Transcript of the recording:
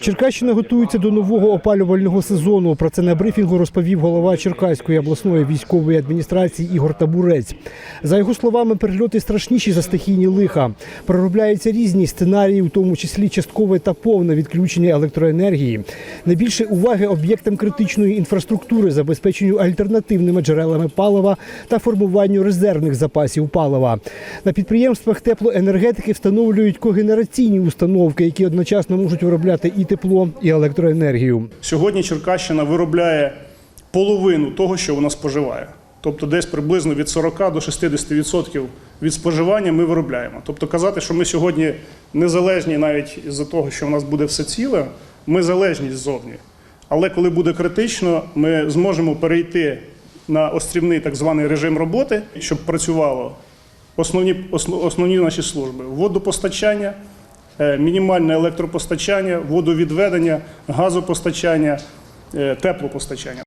Черкащина готується до нового опалювального сезону. Про це на брифінгу розповів голова Черкаської обласної військової адміністрації Ігор Табурець. За його словами, перельоти страшніші за стихійні лиха. Проробляються різні сценарії, у тому числі часткове та повне відключення електроенергії. Найбільше уваги об'єктам критичної інфраструктури, забезпеченню альтернативними джерелами палива та формуванню резервних запасів палива. На підприємствах теплоенергетики встановлюють когенераційні установки, які одночасно можуть виробляти і тепло, і електроенергію. Сьогодні Черкащина виробляє половину того, що вона споживає. Тобто десь приблизно від 40 до 60% від споживання ми виробляємо. Тобто казати, що ми сьогодні незалежні навіть з-за того, що в нас буде все ціле, ми залежні ззовні. Але коли буде критично, ми зможемо перейти на острівний так званий режим роботи, щоб працювало основні, основ- основні наші служби: водопостачання, мінімальне електропостачання, водовідведення, газопостачання, е, теплопостачання.